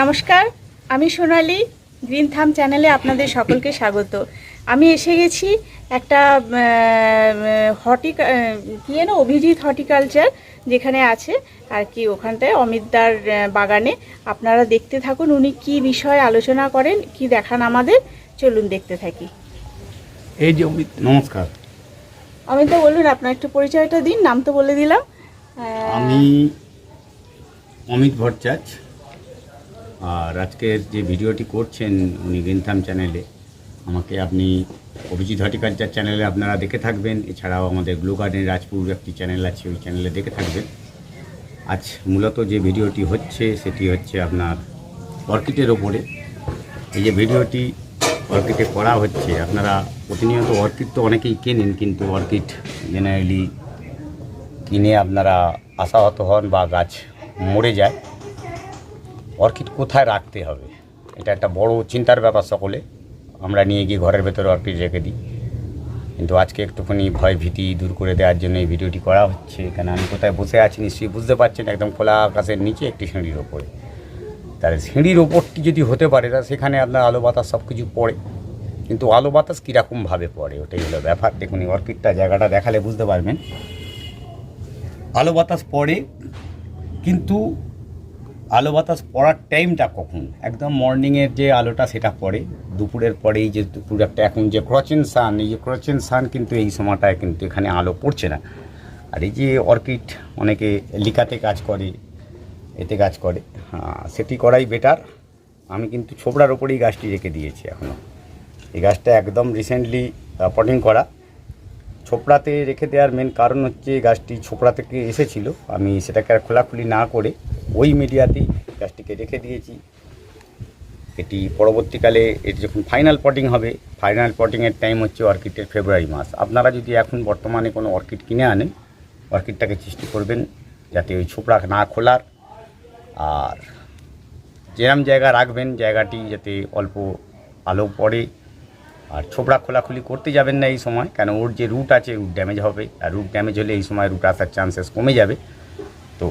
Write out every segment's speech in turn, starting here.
নমস্কার আমি সোনালি গ্রিন থাম চ্যানেলে আপনাদের সকলকে স্বাগত। আমি এসে গেছি একটা হর্টি কি যেন অভিজিৎ হর্টিকালচার যেখানে আছে আর কি ওখানটায় অমিতদার বাগানে। আপনারা দেখতে থাকুন উনি কি বিষয়ে আলোচনা করেন কি দেখান আমাদের। চলুন দেখতে থাকি। এই যে অমিত নমস্কার। অমিতদা বলুন আপনার একটু পরিচয়টা দিন নাম তো বলে দিলাম। আমি অমিত ভট্টাচ আর আজকের যে ভিডিওটি করছেন উনি গ্রিনথাম চ্যানেলে, আমাকে আপনি অভিজিৎ হর্টিকালচার চ্যানেলে আপনারা দেখে থাকবেন, এছাড়াও আমাদের গ্লো গার্ডেন রাজপুর একটি চ্যানেল আছে, ওই চ্যানেলে দেখে থাকবেন। আজ মূলত যে ভিডিওটি হচ্ছে, সেটি হচ্ছে আপনার অর্কিডের ওপরে। এই যে ভিডিওটি অর্কিডে করা হচ্ছে, আপনারা প্রতিনিয়ত অর্কিড তো অনেকেই কেনেন, কিন্তু অর্কিড জেনারেলি কিনে আপনারা আশাহত হন বা গাছ মরে যায়। অর্কিড কোথায় রাখতে হবে? এটা একটা বড় চিন্তার ব্যাপার সকলে। আমরা নিয়ে গিয়ে ঘরের ভেতরে অর্কিড রেখে দিই। কিন্তু আজকে একটুখানি ভয় ভীতি দূর করে দেওয়ার জন্য এই ভিডিওটি করা হচ্ছে। কেন আমি কোথায় বসে আছি নিশ্চয়ই বুঝতে পারছেন, একদম খোলা আকাশের নিচে একটি সিঁড়ির ওপরে। তাহলে সিঁড়ির ওপরটি যদি হতে পারে, তা সেখানে আপনার আলো বাতাস সব কিছু পড়ে। কিন্তু আলো বাতাস কীরকমভাবে পড়ে, ওটাই হলো ব্যাপার। দেখুন এই অর্কিডটা জায়গাটা দেখালে বুঝতে পারবেন। আলো বাতাস পড়ে, কিন্তু আলো বাতাস পড়ার টাইমটা কখন? একদম মর্নিংয়ের যে আলোটা সেটা পড়ে, দুপুরের পরেই যে দুপুর একটা, এখন যে ক্রচেন সান এই যে ক্রচেন সান কিন্তু এই সময়টায় কিন্তু এখানে আলো পড়ছে না। আর এই যে অর্কিড অনেকে লিকাতে কাজ করে, এতে কাজ করে সেটি করাই বেটার আমি কিন্তু ছোবড়ার ওপরেই গাছটি রেখে দিয়েছি এখনও এই গাছটা একদম রিসেন্টলি পটিং করা। ছোপড়াতে রেখে দেওয়ার মেন কারণ হচ্ছে গাছটি ছোপড়া থেকে এসেছিল। আমি সেটাকে আর খোলাখুলি না করে ওই মিডিয়াতেই গাছটিকে রেখে দিয়েছি। এটি পরবর্তীকালে এটি যখন ফাইনাল পটিং হবে ফাইনাল পটিংয়ের টাইম হচ্ছে অর্কিডের ফেব্রুয়ারি মাস। আপনারা যদি এখন বর্তমানে কোনো অর্কিড কিনে আনেন, অর্কিডটাকে সৃষ্টি করবেন যাতে ওই ছোপড়া না খোলার। আর যেরম জায়গা রাখবেন, জায়গাটি যাতে অল্প আলো পড়ে আর ছোবড়া খোলাখুলি করতে যাবেন না এই সময়, কেন ওর যে রুট আছে রুট ড্যামেজ হবে। আর রুট ড্যামেজ হলে এই সময় রুট আসার চান্সেস কমে যাবে। তো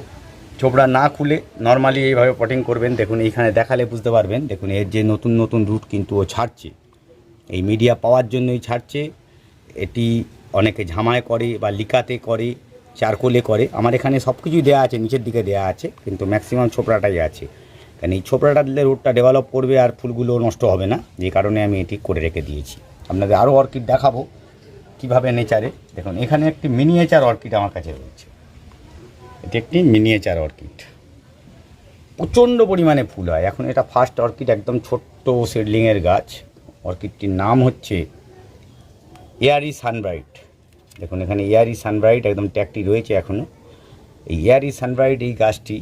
ছোবড়া না খুলে নর্মালি এইভাবে পটিং করবেন। দেখুন, এইখানে দেখালে বুঝতে পারবেন। দেখুন, এর যে নতুন নতুন রুট কিন্তু ও ছাড়ছে। এই মিডিয়া পাওয়ার জন্যই ছাড়ছে। এটি অনেকে ঝামায় করে বা লিকাতে করে চারকোলে করে। আমার এখানে সব কিছুই দেওয়া আছে, নিচের দিকে দেওয়া আছে, কিন্তু ম্যাক্সিমাম ছোপড়াটাই আছে। কারণ এই ছোপড়াটা দিলে রুটটা ডেভেলপ করবে আর ফুলগুলো নষ্ট হবে না। যে কারণে আমি এটি করে রেখে দিয়েছি। আপনাদের আরও অর্কিড দেখাবো কীভাবে নেচারে দেখুন, এখানে একটি মিনিয়েচার অর্কিড আমার কাছে রয়েছে। এটি একটি মিনিয়েচার অর্কিড। প্রচণ্ড পরিমাণে ফুল হয়। এখন এটা ফার্স্ট অর্কিড একদম ছোট্ট সিডলিংয়ের গাছ। অর্কিডটির নাম হচ্ছে এয়ারি সানব্রাইট দেখুন, এখানে এয়ারি সানব্রাইট একদম ট্যাগটি রয়েছে এখনও এই এয়ারি সানব্রাইট এই গাছটি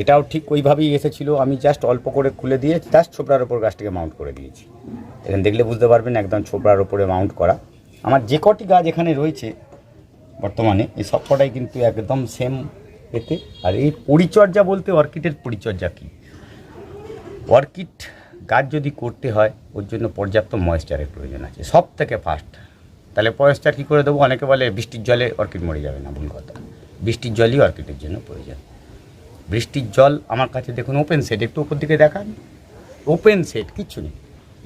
এটাও ঠিক ওইভাবেই এসেছিল। আমি জাস্ট অল্প করে খুলে দিয়ে জাস্ট ছোপড়ার ওপর গাছটিকে মাউন্ট করে দিয়েছি। এখানে দেখলে বুঝতে পারবেন একদম ছোপড়ার ওপরে মাউন্ট করা। আমার যে কটি গাছ এখানে রয়েছে বর্তমানে, এই সব কটাই কিন্তু একদম সেম এতে। আর এই পরিচর্যা বলতে অর্কিডের পরিচর্যা কী? অর্কিড গাছ যদি করতে হয়, ওর জন্য পর্যাপ্ত ময়েশ্চারের প্রয়োজন আছে। সব থেকে ফার্স্ট তাহলে ময়েশ্চার কী করে দেবো? অনেকে বলে বৃষ্টির জলে অর্কিড মরে যাবে না, ভুল কথা। বৃষ্টির জলই অর্কিডের জন্য প্রয়োজন। বৃষ্টির জল আমার কাছে দেখুন ওপেন সেট একটু উপর দিকে দেখান। ওপেন সেট কিচ্ছু নেই।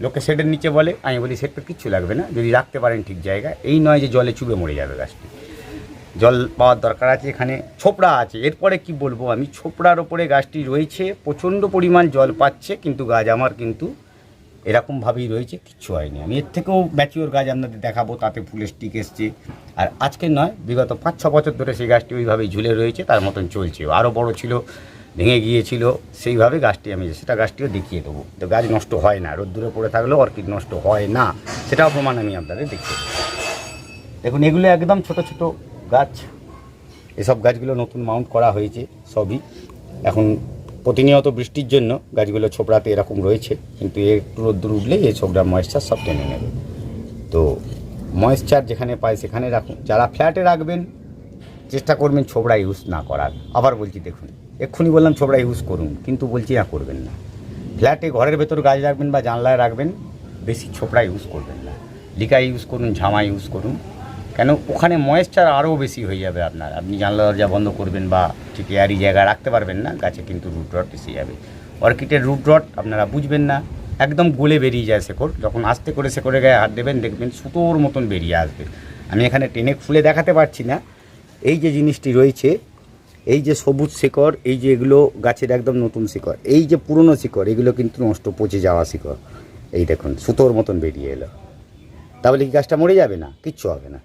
লোকে সেটের নিচে বলে, আমি বলি সেটটা কিচ্ছু লাগবে না, যদি রাখতে পারেন ঠিক জায়গায়। এই নয় যে জলে চুবে মরে যাবে গাছটি। জল পাওয়ার দরকার আছে এখানে, ছোপড়া আছে। এরপরে কি বলব আমি? ছোপড়ার ওপরে গাছটি রয়েছে, প্রচণ্ড পরিমাণ জল পাচ্ছে, কিন্তু গাছ আমার কিন্তু এরকমভাবেই রয়েছে, কিচ্ছু হয়নি। আমি এর থেকেও ম্যাচিওর গাছ আপনাদের দেখাবো, তাতে ফুলের স্টিক এসছে। আর আজকে নয়, বিগত পাঁচ ছ বছর ধরে সেই গাছটি ওইভাবেই ঝুলে রয়েছে, তার মতন চলছে। আরও বড় ছিল, ভেঙে গিয়েছিল, সেইভাবে গাছটি আমি সেটা গাছটিও দেখিয়ে দেবো। তো গাছ নষ্ট হয় না, রোদ্দুরে পড়ে থাকলেও অর্কিড নষ্ট হয় না, সেটাও প্রমাণ আমি আপনাদের দেখিয়ে দেবো। দেখুন, এগুলো একদম ছোট ছোট গাছ। এসব গাছগুলো নতুন মাউন্ট করা হয়েছে, সবই। এখন প্রতিনিয়ত বৃষ্টির জন্য গাছগুলো ছোপড়াতে এরকম রয়েছে, কিন্তু একটু রোদ্দুর উঠলেই এই ছোপড়ার ময়েশ্চার সব টেনে নেবে। তো ময়েশ্চার যেখানে পায় সেখানে রাখুন। যারা ফ্ল্যাটে রাখবেন, চেষ্টা করবেন ছোবড়া ইউজ না করার। আবার বলছি দেখুন, এক্ষুনি বললাম ছোবড়া ইউজ করুন, কিন্তু বলছি না করবেন না। ফ্ল্যাটে ঘরের ভেতর গাছ রাখবেন বা জানলায় রাখবেন, বেশি ছোপড়া ইউজ করবেন না। লিকা ইউজ করুন ঝামা ইউজ করুন। কেন? ওখানে ময়েশ্চার আরও বেশি হয়ে যাবে আপনার। আপনি জানলা দরজা বন্ধ করবেন বা ঠিক এয়ারি জায়গায় রাখতে পারবেন না, গাছে কিন্তু রুট রট এসে যাবে। অর্কিডের রুট রট আপনারা বুঝবেন না, একদম গলে বেরিয়ে যায় শেকড়। যখন আস্তে করে শেকড়ে গায়ে হাত দেবেন, দেখবেন সুতোর মতন বেরিয়ে আসবে। আমি এখানে টেনে খুলে দেখাতে পারছি না। এই যে জিনিসটি রয়েছে, এই যে সবুজ শিকড়, এই যে এগুলো গাছের একদম নতুন শিকড়, এই যে পুরনো শিকড়, এগুলো কিন্তু নষ্ট, পচে যাওয়া শিকড়। এই দেখুন, সুতোর মতন বেরিয়ে এলো। তাহলে কি গাছটা মরে যাবে না? কিচ্ছু হবে না।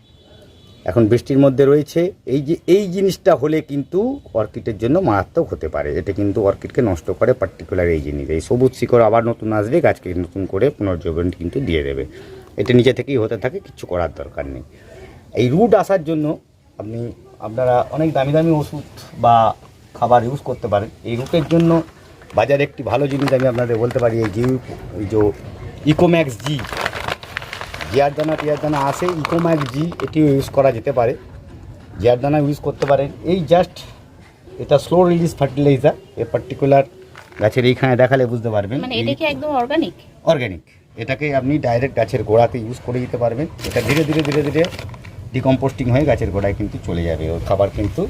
এখন বৃষ্টির মধ্যে রয়েছে, এই যে, এই জিনিসটা হলে কিন্তু অর্কিডের জন্য মারাত্মক হতে পারে। এটা কিন্তু অর্কিডকে নষ্ট করে পার্টিকুলার এই জিনিস। এই সবুজ শিকড় আবার নতুন আসবে, গাছকে নতুন করে পুনর্জীবন কিন্তু দিয়ে দেবে। এটা নিচে থেকেই হতে থাকে কিচ্ছু করার দরকার নেই। এই রুট আসার জন্য আপনি, আপনারা অনেক দামি দামি ওষুধ বা খাবার ইউজ করতে পারেন। এই রুটের জন্য বাজারে একটি ভালো জিনিস আমি আপনাদের বলতে পারি, এই যে ইকোম্যাক্স জি জিয়ার দানা টিয়ার দানা আসে ইকোম্যাক্স জি এটিও ইউজ করা যেতে পারে। জিয়ার দানা ইউজ করতে পারেন। এই জাস্ট এটা slow release fertilizer a particular গাছের এইখানে দেখালে বুঝতে পারবেন। মানে এটা কি একদম অর্গানিক অর্গ্যানিক এটাকে আপনি ডাইরেক্ট গাছের গোড়াতে ইউজ করে দিতে পারবেন। এটা ধীরে ধীরে ধীরে ধীরে ডিকম্পোস্টিং হয়ে গাছের গোড়ায় কিন্তু চলে যাবে। ওর খাবার কিন্তু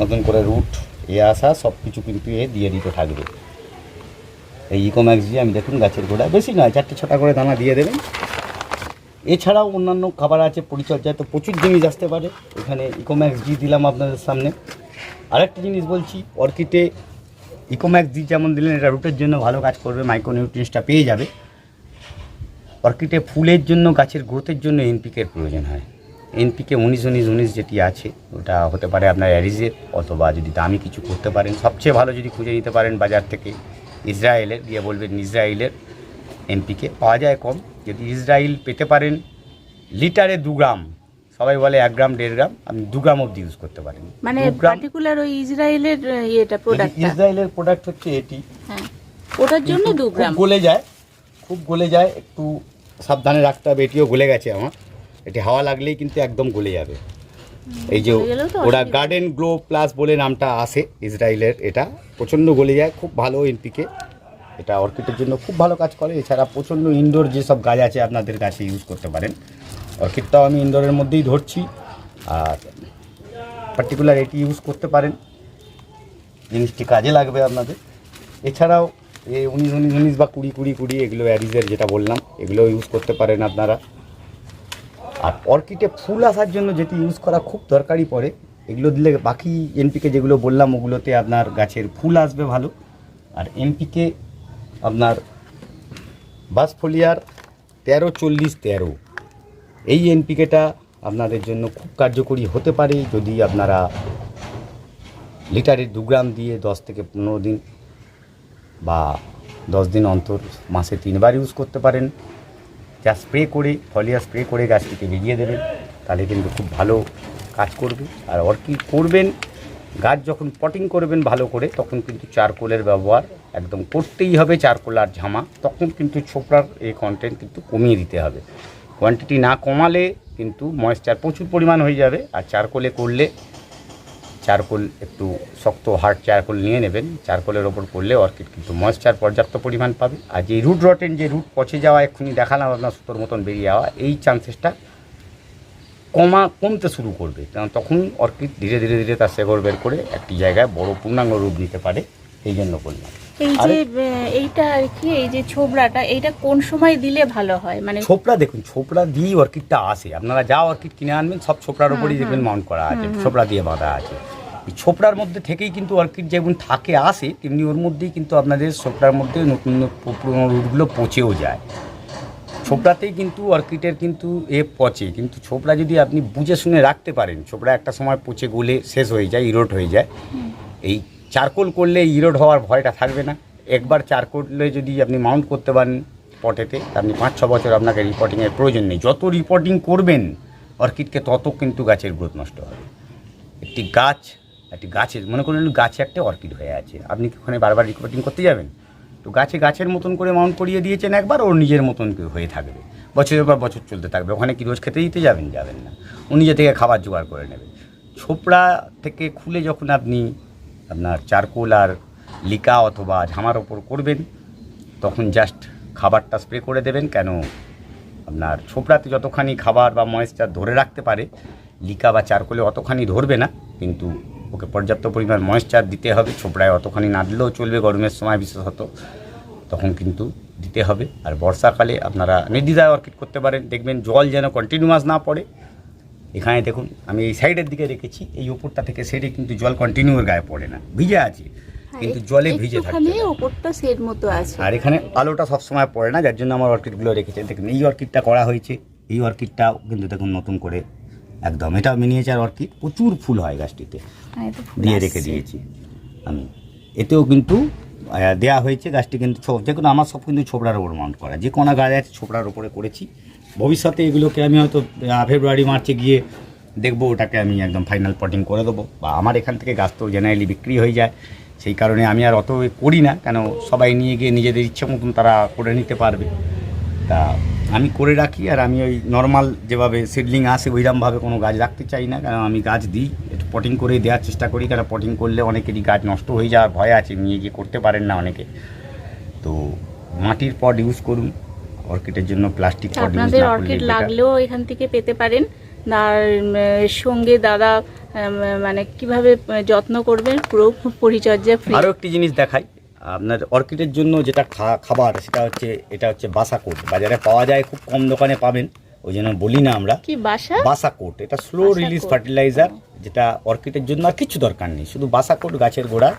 নতুন করে রুট এ আসা সব কিছু কিন্তু এ দিয়ে দিতে থাকবে। এই ইকোম্যাক্স দিয়ে আমি দেখুন গাছের গোড়ায়। বেশি নয় চারটে ছটা করে দানা দিয়ে দেবেন। এছাড়াও অন্যান্য খাবার আছে, পরিচর্যায় তো প্রচুর জিনিস আসতে পারে। এখানে ইকোম্যাক্স জি দিলাম আপনাদের সামনে। আরেকটা জিনিস বলছি, অর্কিডে ইকোম্যাক্স জি যেমন দিলেন, এটা রুটের জন্য ভালো কাজ করবে মাইক্রোনিউট্রিয়েন্টসটা পেয়ে যাবে। অর্কিডে ফুলের জন্য, গাছের গ্রোথের জন্য এনপিকের প্রয়োজন হয়। এনপিকে উনিশ উনিশ উনিশ যেটি আছে, ওটা হতে পারে আপনার অ্যারিজের অথবা যদি দামি কিছু করতে পারেন, সবচেয়ে ভালো যদি খুঁজে নিতে পারেন বাজার থেকে ইসরায়েলের দিয়ে বলবেন ইসরায়েলের এনপিকে পাওয়া যায় কম। যদি ইসরায়েল পেতে পারেন লিটারে দু গ্রাম সবাই বলে এক গ্রাম দেড় গ্রাম আপনি দু গ্রাম অবধি ইউজ করতে পারেন। মানে পার্টিকুলার ওই ইসরায়েলের আহ, ইয়েটা প্রোডাক্টটা ইসরায়েলের প্রোডাক্ট হচ্ছে এটি। হ্যাঁ ওটার জন্য দু গ্রাম। গলে যায় খুব গলে যায় একটু সাবধানে রাখতে হবে এটিও গলে গেছে আমার। এটি হাওয়া লাগলেই কিন্তু একদম গলে যাবে। এই যে ওরা গার্ডেন গ্লো প্লাস বলে নামটা আসে ইসরায়েলের এটা প্রচণ্ড গলে যায় খুব ভালো এনপিকে। এটা অর্কিডের জন্য খুব ভালো কাজ করে। এছাড়া প্রচণ্ড ইনডোর যেসব গাছ আছে আপনাদের কাছে ইউজ করতে পারেন। অর্কিডটাও আমি ইনডোরের মধ্যেই ধরছি। আর পার্টিকুলার এটি ইউজ করতে পারেন। জিনিসটি কাজে লাগবে আপনাদের। এছাড়াও এই উনিশ উনিশ উনিশ বা কুড়ি কুড়ি কুড়ি, এগুলো অ্যারিজের যেটা বললাম এগুলো ইউজ করতে পারেন আপনারা। আর অর্কিডে ফুল আসার জন্য যেটি ইউজ করা খুব দরকারি পড়ে, এগুলো দিলে বাকি এনপিকে যেগুলো বললাম, ওগুলোতে আপনার গাছের ফুল আসবে ভালো। আর এনপিকে আপনার বাসফোলিয়ার তেরো, চল্লিশ, তেরো। এই এনপিকেটা আপনাদের জন্য খুব কার্যকরী হতে পারে যদি আপনারা লিটারে দু গ্রাম দিয়ে দশ থেকে পনেরো দিন বা দশ দিন অন্তর মাসে তিনবার ইউজ করতে পারেন। যা স্প্রে করে, ফলিয়া স্প্রে করে গাছটিকে ভিজিয়ে দেবেন, তাহলে কিন্তু খুব ভালো কাজ করবে। আর অর্কিড করবেন গাছ যখন পটিং করবেন ভালো করে, তখন কিন্তু চারকোলের ব্যবহার একদম করতেই হবে, চারকোল আর ঝামা। তখন কিন্তু ছোপড়ার এই কন্টেন্ট কিন্তু কমিয়ে দিতে হবে। কোয়ান্টিটি না কমালে কিন্তু ময়েশ্চার প্রচুর পরিমাণ হয়ে যাবে। আর চারকোলে করলে চারকোল একটু শক্ত হার্ড চারকোল নিয়ে নেবেন। চারকোলের ওপর করলে অর্কিড কিন্তু ময়েশ্চার পর্যাপ্ত পরিমাণ পাবে। আর যে রুট রটেন যে রুট পচে যাওয়া এক্ষুনি দেখালাম আপনার সুতোর মতন বেরিয়ে যাওয়া, এই চান্সেসটা কমা কমতে শুরু করবে। কারণ তখন অর্কিড ধীরে ধীরে ধীরে তার শেকড় বের করে একটি জায়গায় বড় পূর্ণাঙ্গ রূপ নিতে পারে এই জন্য বললাম এই যে এইটা আর কি এই যে ছোবড়াটা এইটা কোন সময় দিলে ভালো হয়? মানে ছোপড়া দেখুন ছোপড়া দিয়েই অর্কিডটা আসে। আপনারা যা অর্কিড কিনে আনবেন সব ছোপড়ার ওপরই দেখবেন মাউন্ট করা আছে ছোপড়া দিয়ে বাঁধা আছে। এই ছোপড়ার মধ্যে থেকেই কিন্তু অর্কিড যেমন থাকে আসে তেমনি ওর মধ্যেই কিন্তু আপনাদের ছোপড়ার মধ্যে নতুন নতুন পুরোনো রুটগুলো পচেও যায়। ছোপড়াতেই কিন্তু অর্কিডের কিন্তু এ পচে। কিন্তু ছোপড়া যদি আপনি বুঝে শুনে রাখতে পারেন, ছোপড়া একটা সময় পচে গলে শেষ হয়ে যায়, ইরোড হয়ে যায়। এই চারকোল করলে ইরোড হওয়ার ভয়টা থাকবে না। একবার চারকোলে যদি আপনি মাউন্ট করতে পারেন পটেতে, আপনি পাঁচ, ছ বছর আপনাকে রিপোর্টিংয়ের প্রয়োজন নেই। যত রিপোর্টিং করবেন, অর্কিডকে তত কিন্তু গাছের গ্রোথ নষ্ট হবে। একটি গাছ, একটি গাছের, মনে করুন গাছে একটা অর্কিড হয়ে আছে। আপনি কি ওখানে বারবার রিপোর্টিং করতে যাবেন? তো গাছে গাছের মতন করে মাউন্ট করিয়ে দিয়েছেন একবার, ওর নিজের মতন হয়ে থাকবে। বছরের পর বছর চলতে থাকবে। ওখানে কি রোজ খেতে দিতে যাবেন? যাবেন না। ও নিজে থেকে খাবার জোগাড় করে নেবে। ছোপড়া থেকে খুলে যখন আপনি আপনার চারকোল আর লিকা অথবা ঝামার ওপর করবেন, তখন জাস্ট খাবারটা স্প্রে করে দেবেন। কেন? আপনার ছোপড়াতে যতখানি খাবার বা ময়েশ্চার ধরে রাখতে পারে, লিকা বা চারকোলে অতখানি ধরবে না, কিন্তু ওকে পর্যাপ্ত পরিমাণ ময়েশ্চার দিতে হবে ছোপড়ায় অতখানি না দিলেও চলবে গরমের সময় বিশেষত তখন কিন্তু দিতে হবে। আর বর্ষাকালে আপনারা নির্দ্বিধায় অর্কিড করতে পারেন দেখবেন জল যেন কন্টিনিউয়াস না পড়ে। এখানে দেখুন আমি এই সাইডের দিকে রেখেছি এই উপরটা থেকে সেটে কিন্তু জল কন্টিনিউ গায়ে পড়ে না ভিজে আছে কিন্তু জলে ভিজে থাকে ওপরটা মতো আছে। আর এখানে আলোটা সবসময় পড়ে না যার জন্য আমার অর্কিডগুলো রেখেছে। দেখুন এই অর্কিডটা করা হয়েছে এই অর্কিডটাও কিন্তু দেখুন নতুন করে একদম। এটা মিনিয়েচার অর্কিড প্রচুর ফুল হয় গাছটিতে। হ্যাঁ, দিয়ে রেখে দিয়েছি। আমি। এতেও কিন্তু দেয়া হয়েছে গাছটি কিন্তু যে কোনো আমার সব কিন্তু ছোবড়ার ওপর মাউন্ট করা। যে কোনো গাছ আছে ছোবড়ার ওপরে করেছি। ভবিষ্যতে এগুলোকে আমি হয়তো ফেব্রুয়ারি মার্চে গিয়ে দেখব ওটাকে আমি একদম ফাইনাল পটিং করে দেবো। বা আমার এখান থেকে গাছ তো জেনারেলি বিক্রি হয়ে যায়। সেই কারণে আমি আর অত করি না। কেন সবাই নিয়ে গিয়ে নিজেদের ইচ্ছে মতন তারা করে নিতে পারবে। তা আমি করে রাখি আর আমি ওই নর্মাল যেভাবে সিডলিং আসে ওইরকমভাবে কোনো গাছ রাখতে চাই না। কারণ আমি গাছ দিই একটু পটিং করে দেওয়ার চেষ্টা করি। কারণ পটিং করলে অনেকেরই গাছ নষ্ট হয়ে যাওয়ার ভয় আছে নিয়ে গিয়ে করতে পারেন না অনেকে। তো মাটির পট ইউজ করুন অর্কিডের জন্য প্লাস্টিক পট ইউজ আপনাদের অর্কিড লাগলেও এখান থেকে পেতে পারেন। আর সঙ্গে দাদা মানে কীভাবে যত্ন করবেন পুরো পরিচর্যা আরও একটি জিনিস দেখাই আপনার অর্কিডের জন্য যেটা খা- খাবার সেটা হচ্ছে এটা হচ্ছে বাসাকোট বাজারে পাওয়া যায় খুব কম দোকানে পাবেন ওই জন্য বলি না আমরা। কি বাসা? বাসাকোট এটা স্লো রিলিজ ফার্টিলাইজার যেটা অর্কিডের জন্য আর কিছু দরকার নেই শুধু বাসাকোট গাছের গোড়ায়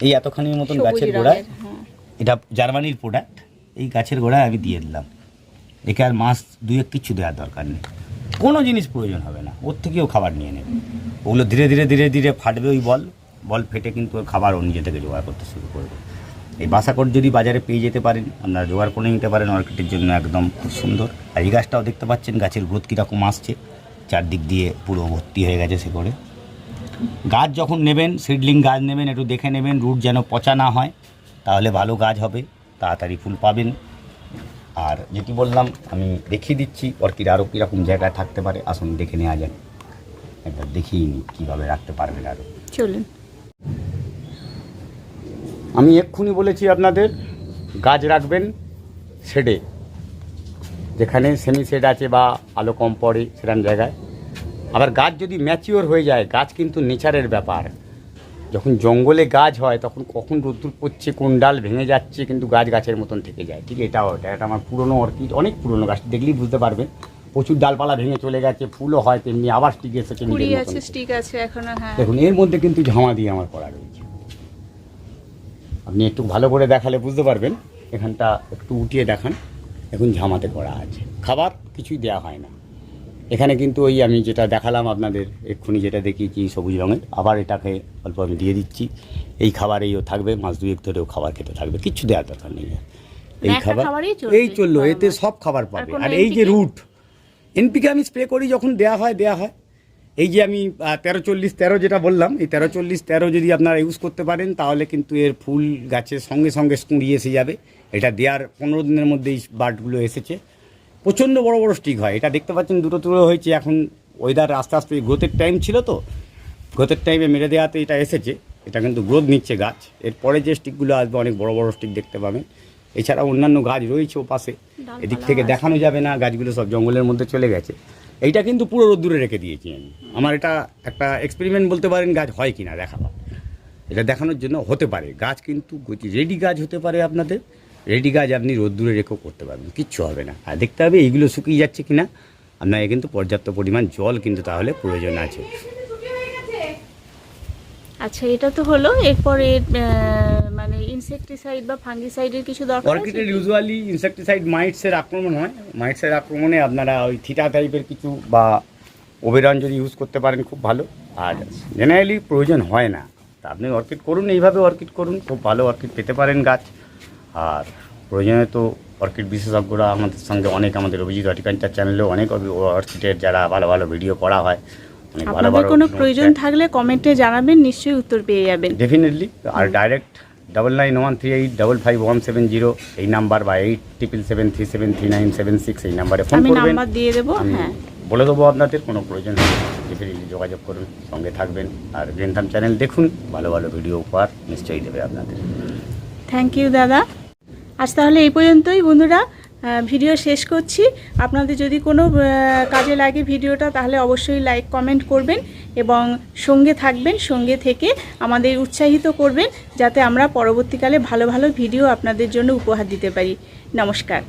এই এতখানির মতন গাছের গোড়ায় হ্যাঁ। এটা জার্মানির প্রোডাক্ট এই গাছের গোড়ায় আমি দিয়ে দিলাম। একে আর মাস দুয়েক কিছু দেওয়ার দরকার নেই। কোনো জিনিস প্রয়োজন হবে না ওর থেকেও খাবার নিয়ে নেবে। ওগুলো ধীরে ধীরে ধীরে ধীরে ফাটবে ওই বল। বল ফেটে কিন্তু ওর খাবার ও নিজে থেকে জোগাড় করতে শুরু করবে এই বাসাকট যদি বাজারে পেয়ে যেতে পারেন, আপনারা জোগাড় করে নিতে পারেন অর্কিডের জন্য একদম খুব সুন্দর। আর এই গাছটাও দেখতে পাচ্ছেন, গাছের গ্রোথ কীরকম আসছে। চারদিক দিয়ে পুরো ভর্তি হয়ে গেছে সে করে গাছ যখন নেবেন, সিডলিং গাছ নেবেন, একটু দেখে নেবেন, রুট যেন পচা না হয়, তাহলে ভালো গাছ হবে, তাড়াতাড়ি ফুল পাবেন। আর যেটি বললাম, আমি দেখিয়ে দিচ্ছি, অর্কিড আরও কীরকম জায়গায় থাকতে পারে। আসুন দেখে নেওয়া যাক। একবার দেখিয়ে নিই, কীভাবে রাখতে পারবেন আরও। চলুন। আমি এক্ষুনি বলেছি আপনাদের, গাছ রাখবেন শেডে, যেখানে সেমি শেড আছে বা আলো কম পড়ে সেরকম জায়গায়। আবার গাছ যদি ম্যাচিওর হয়ে যায়, গাছ কিন্তু নেচারের ব্যাপার। যখন জঙ্গলে গাছ হয়, তখন কখন রোদ্দুর পড়ছে, কোন ডাল ভেঙে যাচ্ছে, কিন্তু গাছ গাছের মতন থেকে যায়। ঠিক এটাও এটা এটা আমার পুরনো অর্কিড অনেক পুরনো গাছ, দেখলেই বুঝতে পারবেন। প্রচুর ডালপালা ভেঙে চলে গেছে ফুলও হয় তেমনি আবার স্টিক এসেছে কুড়ি নিজের আছে স্টিক আছে এখনও হ্যাঁ। দেখুন এর মধ্যে কিন্তু ঝামা দিয়ে আমার করা রয়েছে। আপনি একটু ভালো করে দেখালে বুঝতে পারবেন এখানটা একটু উঠিয়ে দেখান এখন ঝামাতে করা আছে। খাবার কিছুই দেওয়া হয় না। এখানে কিন্তু ওই আমি যেটা দেখালাম আপনাদের এক্ষুনি যেটা দেখিয়েছি সবুজ রঙের আবার এটাকে অল্প আমি দিয়ে দিচ্ছি। এই খাবার এইও থাকবে মাছ দুয়েক ধরেও খাবার খেতে থাকবে কিচ্ছু দেওয়ার দরকার নেই। এই খাবার এই চলল এতে সব খাবার পাবে। আর এই যে রুট এনপিকে আমি স্প্রে করি যখন দেয়া হয় দেয়া হয়। এই যে আমি তেরো চল্লিশ তেরো যেটা বললাম, এই তেরো চল্লিশ তেরো যদি আপনারা ইউজ করতে পারেন, তাহলে কিন্তু এর ফুল গাছের সঙ্গে সঙ্গে স্কুঁড়ি এসে যাবে। এটা দেওয়ার পনেরো দিনের মধ্যেই বার্ডগুলো এসেছে। প্রচণ্ড বড় বড় স্টিক হয়। এটা দেখতে পাচ্ছেন, দুটো তুলো হয়েছে। এখন ওয়েদার আস্তে আস্তে গ্রোথের টাইম ছিল তো। গ্রোথের টাইমে মেরে দেওয়াতে এটা এসেছে। এটা কিন্তু গ্রোথ নিচ্ছে গাছ। এরপরে যে স্টিকগুলো আসবে, অনেক বড় বড় স্টিক দেখতে পাবেন। এছাড়া অন্যান্য গাছ রয়েছে ও পাশে। এদিক থেকে দেখানো যাবে না গাছগুলো সব জঙ্গলের মধ্যে চলে গেছে। এইটা কিন্তু পুরো রোদ্দুরে রেখে দিয়েছি আমি। আমার এটা একটা এক্সপেরিমেন্ট বলতে পারেন গাছ হয় কি না দেখাবার। এটা দেখানোর জন্য হতে পারে। গাছ কিন্তু রেডি গাছ হতে পারে আপনাদের। রেডি গাছ আপনি রোদ্দুরে রেখেও করতে পারবেন কিচ্ছু হবে না। আর দেখতে হবে এইগুলো শুকিয়ে যাচ্ছে কি না আপনাকে কিন্তু পর্যাপ্ত পরিমাণ জল কিন্তু তাহলে প্রয়োজন আছে। আচ্ছা এটা তো হলো। এরপরে মানে ইনসেকটিসাইড বা ফাঙ্গিসাইডের কিছু দরকার অর্কিডের? ইউজুয়ালি ইনসেকটিসাইড মাইটসের আক্রমণ হয়। মাইটসের আক্রমণে আপনারা ওই থিটা টাইপের কিছু বা ওবেরন যদি ইউজ করতে পারেন খুব ভালো। আর জেনারেলি প্রয়োজন হয় না। তা আপনি অর্কিড করুন এইভাবে অর্কিড করুন। খুব ভালো অর্কিড পেতে পারেন গাছ। আর প্রয়োজনে তো অর্কিড বিশেষজ্ঞরা আমাদের সঙ্গে অনেক আমাদের অভিজিৎ হর্টিকালচার চ্যানেলেও অনেক অর্কিডের যারা ভালো ভালো ভিডিও করা হয় আপনাদের কোনো প্রয়োজন থাকলে কমেন্টে জানাবেন নিশ্চয়ই উত্তর পেয়ে যাবেন। ডেফিনেটলি আর direct double nine one three eight double five one seven zero এই নাম্বার বা eight triple seven three seven three nine seven six এই নাম্বারে ফোন আমি করবেন। নাম্বার দিয়ে দেবো আমি হ্যাঁ। বলে দেবো আপনাদের কোনো প্রয়োজন ডেফিনেটলি যোগাযোগ করুন সঙ্গে থাকবেন। আর গ্রেনথাম চ্যানেল দেখুন ভালো ভালো ভিডিও উপহার নিশ্চয়ই দেবে আপনাদের। থ্যাংক ইউ দাদা। আজ তাহলে এই পর্যন্তই বন্ধুরা। ভিডিও শেষ করছি। আপনাদের যদি কোনো কাজে লাগে ভিডিওটা, তাহলে অবশ্যই লাইক কমেন্ট করবেন এবং সঙ্গে থাকবেন, সঙ্গে থেকে আমাদের উৎসাহিত করবেন, যাতে আমরা পরবর্তীকালে ভালো ভালো ভিডিও আপনাদের জন্য উপহার দিতে পারি। নমস্কার।